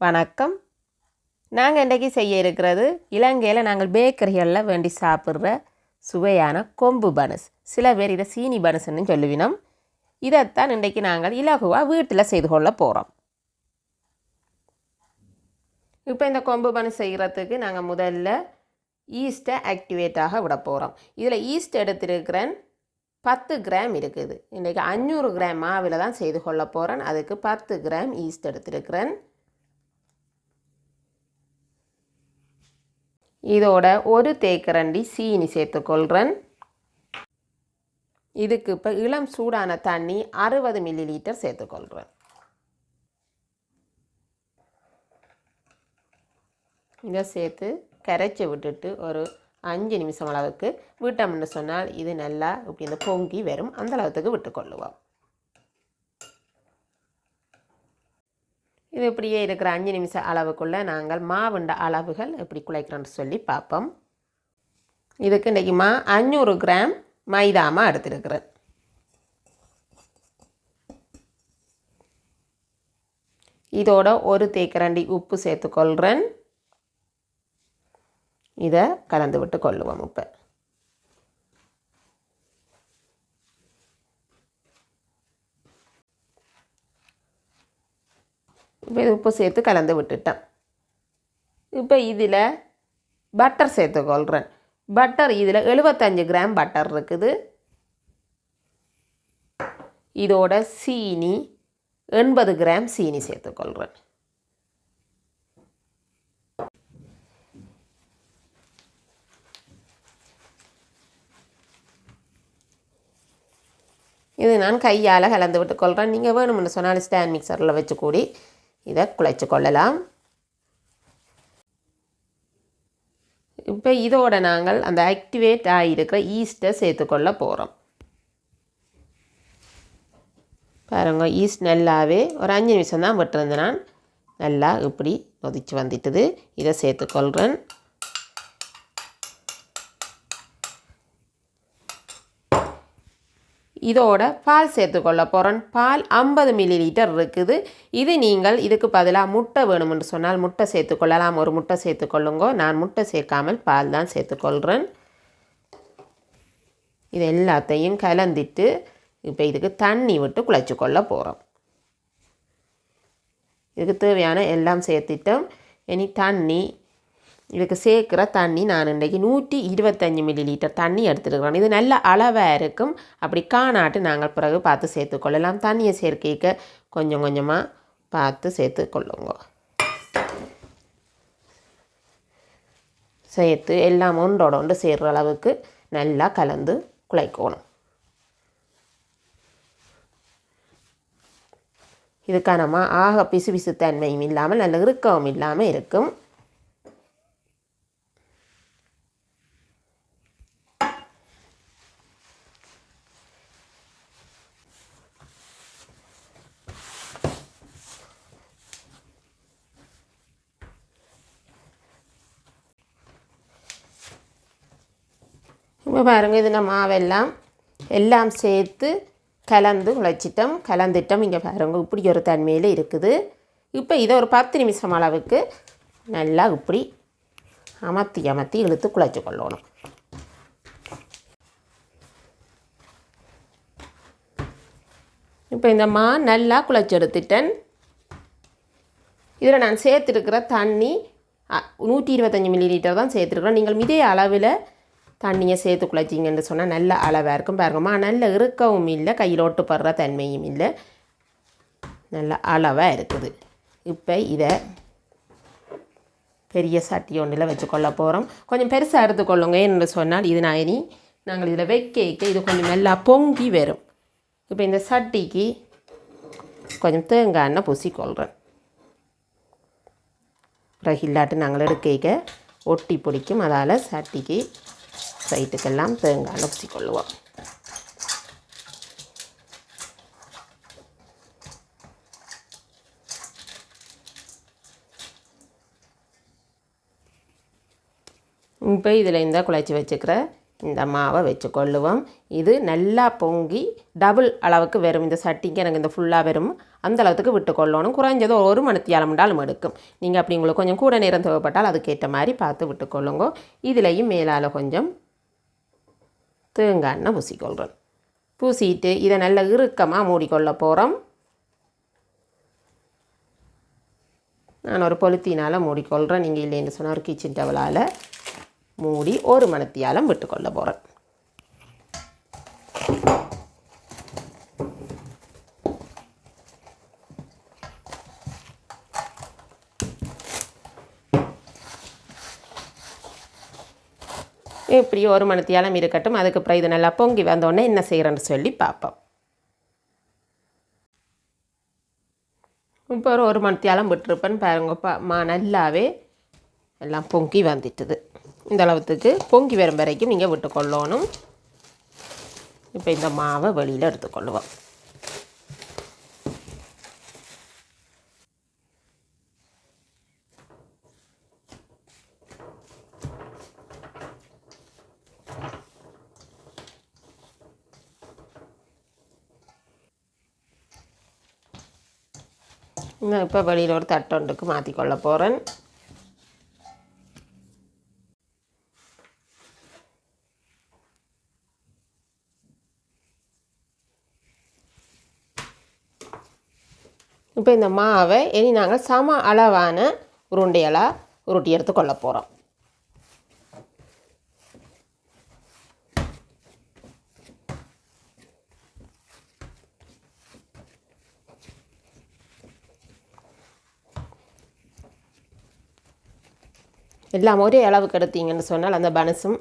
வணக்கம். நாங்கள் இன்றைக்கி செய்ய இருக்கிறது இலங்கையில் நாங்கள் பேக்கரிகளில் வேண்டி சாப்பிட்ற சுவையான கொம்பு பனஸ். சில பேர் இதை சீனி பனஸ்ன்னு சொல்லுவினோம். இதைத்தான் இன்றைக்கி நாங்கள் இலகுவாக வீட்டில் செய்து கொள்ள போகிறோம் இப்போ இந்த கொம்பு பனஸ் செய்கிறதுக்கு நாங்கள் முதல்ல ஈஸ்ட்டை ஆக்டிவேட்டாக விட போகிறோம் இதில் ஈஸ்ட் எடுத்திருக்கிறேன் பத்து கிராம் இருக்குது. இன்றைக்கி அஞ்சூறு கிராம் மாவில் தான் செய்து கொள்ள போகிறேன் அதுக்கு பத்து கிராம் ஈஸ்ட் எடுத்திருக்கிறேன். இதோட ஒரு தேக்கரண்டி சீனி சேர்த்துக்கொள்கிறேன் இதுக்கு இப்போ இளம் சூடான தண்ணி அறுபது மில்லி லிட்டர் சேர்த்துக்கொள்கிறேன் இதை சேர்த்து கரைச்சி விட்டுட்டு ஒரு அஞ்சு நிமிஷம் அளவுக்கு விட்டோம்னு சொன்னால் இது நல்லா இப்படி இந்த பொங்கி வரும். அந்த அளவுக்கு விட்டுக்கொள்ளுவோம். இது இப்படியே இருக்கிற அஞ்சு நிமிஷம் அளவுக்குள்ளே நாங்கள் மாவுண்ட அளவுகள் எப்படி குலைக்கிறோன்னு சொல்லி பார்ப்போம். இதுக்கு இன்றைக்கி மா அஞ்சூறு கிராம் மைதாமா எடுத்துருக்கிறேன். இதோட ஒரு தேக்கரண்டி உப்பு சேர்த்துக்கொள்கிறேன் இதை கலந்து விட்டு கொள்ளுவோம் இப்போ. இப்போ உப்பு சேர்த்து கலந்து விட்டுட்டேன். இப்போ இதில் பட்டர் சேர்த்துக்கொள்கிறேன் பட்டர் இதில் எழுபத்தஞ்சு கிராம் பட்டர் இருக்குது. இதோட சீனி எண்பது கிராம் சீனி சேர்த்துக்கொள்கிறேன் இது நான் கையால் கலந்து விட்டுக்கொள்கிறேன் நீங்கள் வேணும்னு சொன்னால் ஸ்டாண்ட் மிக்சரில் வச்சு கூடி இதை குழைச்சி கொள்ளலாம். இப்போ இதோட நாங்கள் அந்த ஆக்டிவேட் ஆகியிருக்கிற ஈஸ்ட்டை சேர்த்துக்கொள்ள போகிறோம் பாருங்க ஈஸ்ட் நல்லாவே ஒரு அஞ்சு நிமிஷம் தான் விட்டுருந்தேன். நான் நல்லா இப்படி நொதிச்சு வந்துட்டுது. இதை சேர்த்துக்கொள்கிறேன் இதோட பால் சேர்த்துக்கொள்ள போகிறேன் பால் ஐம்பது மில்லி லிட்டர் இருக்குது. இது நீங்கள் இதுக்கு பதிலாக முட்டை வேணுமென்று சொன்னால் முட்டை சேர்த்துக்கொள்ளலாம். ஒரு முட்டை சேர்த்துக்கொள்ளுங்க. நான் முட்டை சேர்க்காமல் பால் தான் சேர்த்துக்கொள்கிறேன் இது எல்லாத்தையும் கலந்துட்டு இப்போ இதுக்கு தண்ணி விட்டு குழைச்சி கொள்ள போகிறோம் இதுக்கு தேவையான எல்லாம் சேர்த்துட்டோம். இனி தண்ணி இதுக்கு சேர்க்குற தண்ணி நான் இன்றைக்கி நூற்றி இருபத்தஞ்சி மில்லி லிட்டர் தண்ணி எடுத்துருக்கிறேன். இது நல்ல அளவாக இருக்கும். அப்படி காணாட்டு நாங்கள் பிறகு பார்த்து சேர்த்துக்கொள்ளலாம் தண்ணியை சேர்க்கைக்க கொஞ்சம் கொஞ்சமாக பார்த்து சேர்த்துக்கொள்ளுங்க சேர்த்து எல்லாம் ஒன்றோட ஒன்று சேர்கிற அளவுக்கு நல்லா கலந்து குழைக்கணும். இதுக்கானமா ஆக பிசு பிசு தன்மையும் இல்லாமல் நல்ல இறுக்கவும் இல்லாமல் இருக்கும். இப்போ பாருங்கள் இது நம்ம மாவெல்லாம் எல்லாம் சேர்த்து கலந்து உழைச்சிட்டோம் கலந்துட்டோம். இங்கே பாருங்க இப்படி ஒரு தன்மையில் இருக்குது. இப்போ இதை ஒரு பத்து நிமிஷம் அளவுக்கு நல்லா இப்படி அமர்த்தி அமர்த்தி இழுத்து குழைச்சி கொள்ளணும். இப்போ இந்த மா நல்லா குழைச்சி எடுத்துட்டேன். இதில் நான் சேர்த்துருக்கிற தண்ணி நூற்றி இருபத்தஞ்சி மில்லி லிட்டர் தான் சேர்த்துருக்குறேன் நீங்கள் இதே அளவில் தண்ணியை சேர்த்து குழைச்சிங்கன்னு சொன்னால் நல்ல அளவாக இருக்கும். பாருங்கம்மா நல்ல இறுக்கவும் இல்லை கையில் ஒட்டுப்படுற தன்மையும் இல்லை. நல்ல அளவாக இருக்குது. இப்போ இதை பெரிய சட்டி ஒன்றில் வச்சுக்கொள்ள போகிறோம் கொஞ்சம் பெருசாக எடுத்துக்கொள்ளுங்க. என்று சொன்னால் இது நான் இனி நாங்கள் இதில் வைக்க இது கொஞ்சம் நல்லா பொங்கி வரும். இப்போ இந்த சட்டிக்கு கொஞ்சம் தேங்காய் எண்ணெய் பூசிக்கொள்கிறேன் பிறகு இல்லாட்டு நாங்கள் எடுக்க ஒட்டி பிடிக்கும். அதால் சட்டிக்கு சைட்டுக்கெல்லாம் தேங்காய் பூசிக்கொள்ளுவோம் இப்போ இதில் இந்த குழச்சி வச்சுக்கிற இந்த மாவை வச்சு கொள்ளுவோம். இது நல்லா பொங்கி டபுள் அளவுக்கு வரும் இந்த சட்டிக்கு எனக்கு இந்த ஃபுல்லாக வரும் அந்த அளவுக்கு விட்டு கொள்ளணும். குறைஞ்சது ஒரு மணித்தியாலம் மண்டாலும் எடுக்கும். நீங்கள் அப்படி உங்களுக்கு கொஞ்சம் கூட நேரம் தேவைப்பட்டால் அதுக்கேற்ற மாதிரி பார்த்து விட்டுக்கொள்ளுங்க இதுலேயும் மேலால் கொஞ்சம் தேங்காய் எண்ணெய் பூசிக்கொள்கிறோம் பூசிட்டு இதை நல்ல இறுக்கமாக மூடிக்கொள்ள போகிறோம் நான் ஒரு பொலித்தீனால் மூடிக்கொள்கிறேன் நீங்கள் இல்லைன்னு சொன்னால் ஒரு கிச்சன் டவலால் மூடி ஒரு மணத்தியாலம் விட்டுக்கொள்ள போகிறேன் இப்படி ஒரு மணத்தியாலம் இருக்கட்டும். அதுக்கப்புறம் இது நல்லா பொங்கி வந்தோடனே என்ன செய்கிறேன்னு சொல்லி பார்ப்போம். இப்போ ஒரு ஒரு மணத்தியாலம் விட்டுருப்பேன்னு பாருங்கப்பா. மா நல்லாவே எல்லாம் பொங்கி வந்துட்டுது. இந்த அளவுக்கு பொங்கி வரும் வரைக்கும் நீங்கள் விட்டுக்கொள்ளணும். இப்போ இந்த மாவை வெளியில் எடுத்துக்கொள்ளுவோம். நான் இப்போ வெளியில் ஒரு தட்டொண்டுக்கு மாற்றிக்கொள்ள போகிறேன் இப்போ இந்த மாவை இனி நாங்கள் சம அளவான உருண்டையெல்லாம் உருட்டி எடுத்து கொள்ள போகிறோம் எல்லாம் ஒரே அளவுக்கு எடுத்தீங்கன்னு சொன்னால் அந்த பனசும்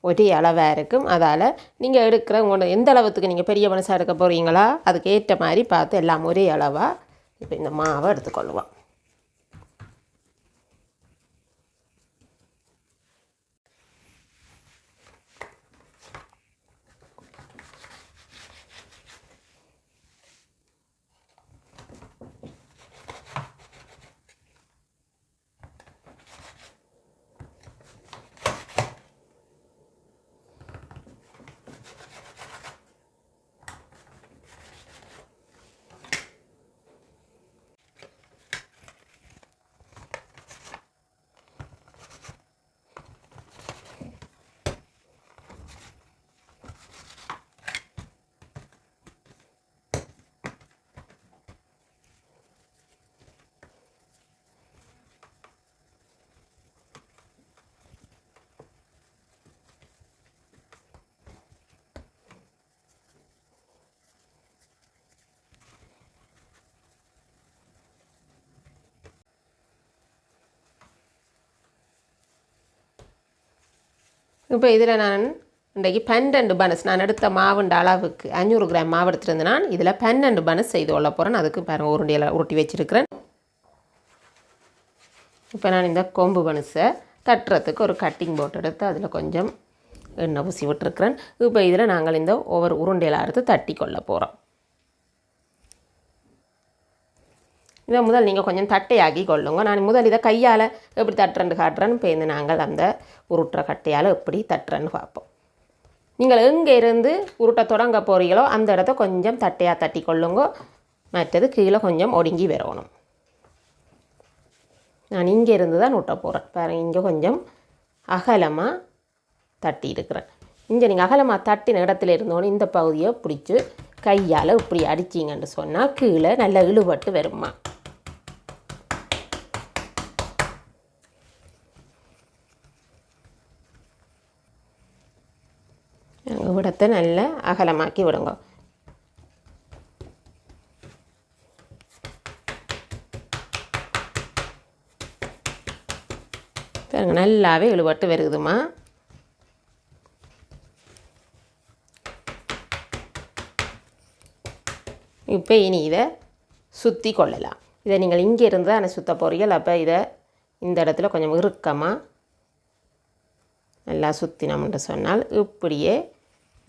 ஒரே அளவாக இருக்கும். அதால் நீங்கள் எடுக்கிற உங்களோட எந்த அளவுக்கு நீங்கள் பெரிய மனசாக எடுக்க போகிறீங்களா அதுக்கு ஏற்ற மாதிரி பார்த்து எல்லாம் ஒரே அளவாக இப்போ இந்த மாவை எடுத்துக்கொள்ளுவோம். இப்போ இதில் நான் இன்றைக்கு பன்னெண்டு பனஸ் நான் எடுத்த மாவுண்ட அளவுக்கு அஞ்சூறு கிராம் மாவு எடுத்துருந்து நான் இதில் பன்னெண்டு பனஸ் செய்து கொள்ள போகிறேன் அதுக்கு பாருங்கள் உருண்டியில் உருட்டி வச்சுருக்கிறேன். இப்போ நான் இந்த கொம்பு பனஸை தட்டுறதுக்கு ஒரு கட்டிங் போட்டு எடுத்து அதில் கொஞ்சம் எண்ணெய் பூசி விட்டுருக்குறேன். இப்போ இதில் நாங்கள் இந்த ஒவ்வொரு உருண்டையில் அறுத்து தட்டி கொள்ள போகிறோம் இதை முதல் நீங்கள் கொஞ்சம் தட்டையாக்கி கொள்ளுங்க. நான் முதல் இதை கையால் எப்படி தட்டுறேன்னு காட்டுறேன்னு இப்போ நாங்கள் அந்த உருட்டுற கட்டையால் எப்படி தட்டுறேன்னு பார்ப்போம். நீங்கள் எங்கே இருந்து உருட்டை தொடங்க போகிறீங்களோ அந்த இடத்த கொஞ்சம் தட்டையாக தட்டி கொள்ளுங்க. மற்றது கீழே கொஞ்சம் ஒடுங்கி வரணும். நான் இங்கே இருந்து தான் உருட்ட போகிறேன் பாருங்கள் இங்கே கொஞ்சம் அகலமாக தட்டி இருக்கிறேன். இங்கே நீங்கள் அகலமாக தட்டின இடத்துல இருந்தோன்னு இந்த பகுதியை பிடிச்சி கையால் இப்படி அடிச்சிங்கன்னு சொன்னால் கீழே நல்லா இழுபட்டு வருமா? விடத்தை நல்லா அகலமாக்கி விடுங்க பாருங்க நல்லாவே இழுபட்டு வருகுதுமா இப்போ இனி இதை சுற்றி கொள்ளலாம் இதை நீங்கள் இங்கே இருந்து தானே சுத்த போகிறீர்கள் அப்போ இதை இந்த இடத்துல கொஞ்சம் இறுக்கமாக நல்லா சுற்றினோம்னு சொன்னால் இப்படியே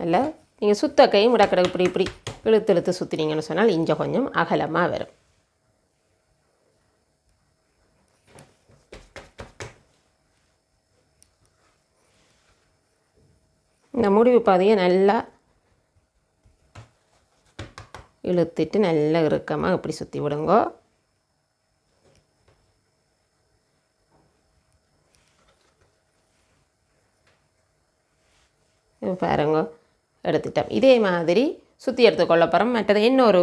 நல்லா நீங்கள் சுத்த கையும் விடக்கடை இப்படி இப்படி இழுத்து இழுத்து சுற்றினீங்கன்னு சொன்னால் இஞ்ச கொஞ்சம் அகலமாக வரும். இந்த முடிவு பாதையை நல்லா இழுத்துட்டு நல்லா இறுக்கமாக இப்படி சுற்றி விடுங்க. பாருங்க. எடுத்துட்டோம் இதே மாதிரி சுற்றி எடுத்துக்கொள்ள போகிறோம் மற்றது இன்னொரு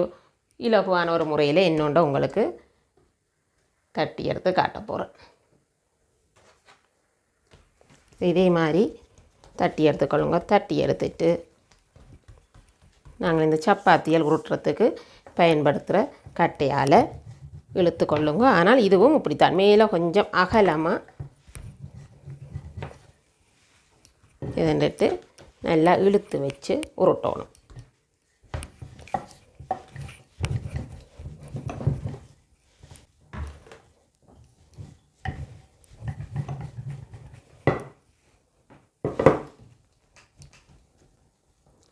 இலகுவான ஒரு முறையில் இன்னொன்று உங்களுக்கு தட்டி எடுத்து காட்ட போகிறேன் இதே மாதிரி தட்டி எடுத்துக்கொள்ளுங்க தட்டி எடுத்துட்டு நாங்கள் இந்த சப்பாத்தியல் உருட்டுறதுக்கு பயன்படுத்துகிற கட்டையால் இழுத்து கொள்ளுங்க. ஆனால் இதுவும் இப்படித்தான். மேலே கொஞ்சம் அகலமாக இதன்ட்டு நல்லா இழுத்து வச்சு உருட்டணும்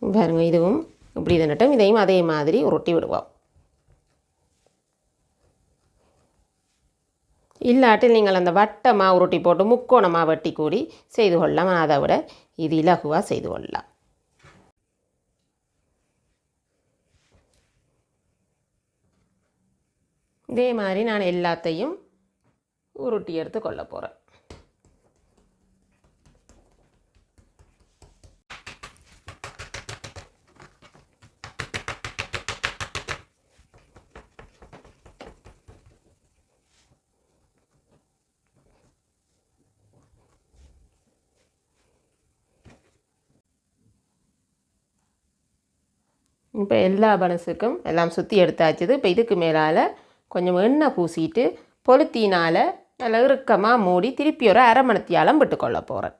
பாருங்க இதுவும் இப்படி தண்டட்டும் இதையும் அதே மாதிரி உருட்டி விடுவோம் இல்லாட்டில் நீங்கள் அந்த வட்டமாக உருட்டி போட்டு முக்கோணமாக வெட்டி கூடி செய்து கொள்ளலாம். அதை விட இது இலகுவாக செய்து கொள்ளலாம். இதே மாதிரி நான் எல்லாத்தையும் உருட்டி எடுத்து கொள்ள போகிறேன் இப்போ எல்லா பனசுக்கும் எல்லாம் சுற்றி எடுத்தாச்சுது இப்போ இதுக்கு மேலால் கொஞ்சம் எண்ணெய் பூசிட்டு பொலுத்தினால் நல்லா இறுக்கமாக மூடி திருப்பி ஒரு அரை மணத்தியாலம் விட்டுக்கொள்ள போகிறேன்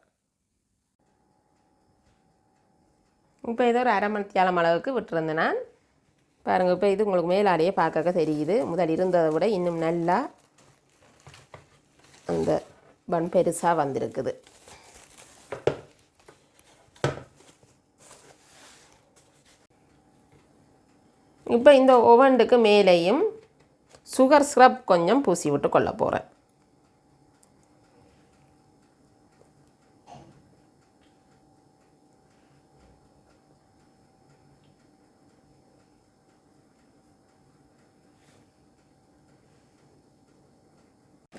இப்போ ஏதோ ஒரு அரை மணத்தியாலம் அளவுக்கு விட்டுருந்தேன் நான். பாருங்கள் இப்போ இது உங்களுக்கு மேலாடையே பார்க்க தெரியுது. முதல் இருந்ததை விட இன்னும் நல்லா அந்த பன் பெருசாக வந்திருக்குது. இப்போ இந்த ஓவனுக்கு மேலேயும் சுகர் ஸ்க்ரப் கொஞ்சம் பூசி விட்டு கொள்ள போகிறேன்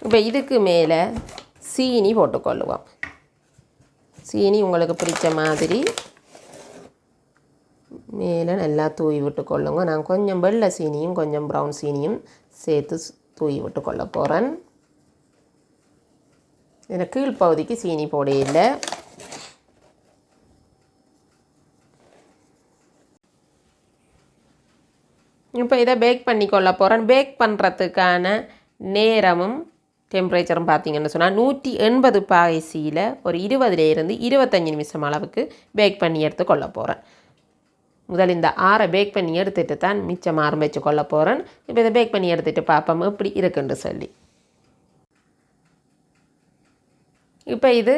இப்போ இதுக்கு மேலே சீனி போட்டுக்கொள்ளுவோம். சீனி உங்களுக்கு பிடிச்ச மாதிரி மேலே நல்லா தூவி விட்டு கொள்ளுங்க நான் கொஞ்சம் வெள்ளை சீனியும் கொஞ்சம் ப்ரௌன் சீனியும் சேர்த்து தூவி விட்டு கொள்ள போகிறேன் இதில் கீழ்ப்பகுதிக்கு சீனி போட இல்லை இப்போ இதை பேக் பண்ணி கொள்ள போகிறேன் பேக் பண்ணுறதுக்கான நேரமும் டெம்பரேச்சரும் பார்த்தீங்கன்னு சொன்னால் நூற்றி எண்பது பாய்சியில் ஒரு இருபதுலேருந்து இருபத்தஞ்சி நிமிஷம் அளவுக்கு பேக் பண்ணி எடுத்து கொள்ள போகிறேன் முதல் இந்த ஆறை பேக் பண்ணி எடுத்துகிட்டு தான் மிச்சம் ஆரம்பித்து கொள்ள போகிறேன் இப்போ இதை பேக் பண்ணி எடுத்துகிட்டு பார்ப்போம் எப்படி இருக்குன்னு சொல்லி. இப்போ இது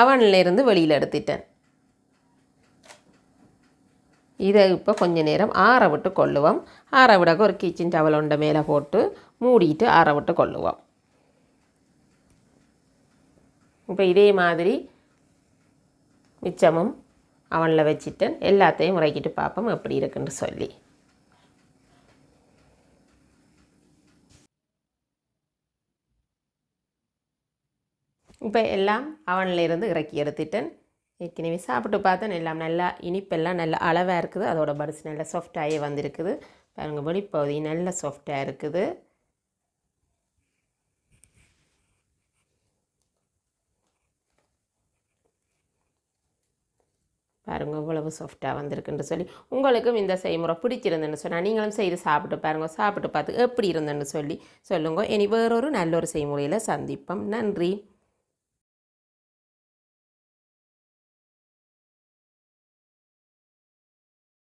அவனில் இருந்து வெளியில் எடுத்துட்டேன். இதை இப்போ கொஞ்ச நேரம் ஆற விட்டு கொள்ளுவோம். ஆற விடக்க ஒரு கிச்சன் டவல் உண்டை மேலே போட்டு மூடிட்டு ஆற விட்டு கொள்ளுவோம். இப்போ இதே மாதிரி மிச்சமும் அவனில் வச்சுட்டு எல்லாத்தையும் முறைக்கிட்டு பார்ப்போம் எப்படி இருக்குன்னு சொல்லி. இப்போ எல்லாம் அவனில் இருந்து இறக்கி எடுத்துட்டேன் ஏற்கனவே சாப்பிட்டு பார்த்தேன் எல்லாம் நல்லா இனிப்பெல்லாம் நல்ல அளவாக இருக்குது. அதோட பட்ஸ் நல்லா சாஃப்டாகவே வந்திருக்குது. பாருங்கள் வெளிப்பகுதி நல்ல சாஃப்டாக இருக்குது. பாருங்கள் இவ்வளவு சாஃப்டாக வந்திருக்குன்னு சொல்லி. உங்களுக்கும் இந்த செய்முறை பிடிச்சிருந்துன்னு சொன்னால் நீங்களும் செய்து சாப்பிட்டு பாருங்கள் சாப்பிட்டு பார்த்து எப்படி இருந்துன்னு சொல்லி சொல்லுங்கள் இனி வேறொரு நல்ல ஒரு செய்முறையில் சந்திப்போம். நன்றி.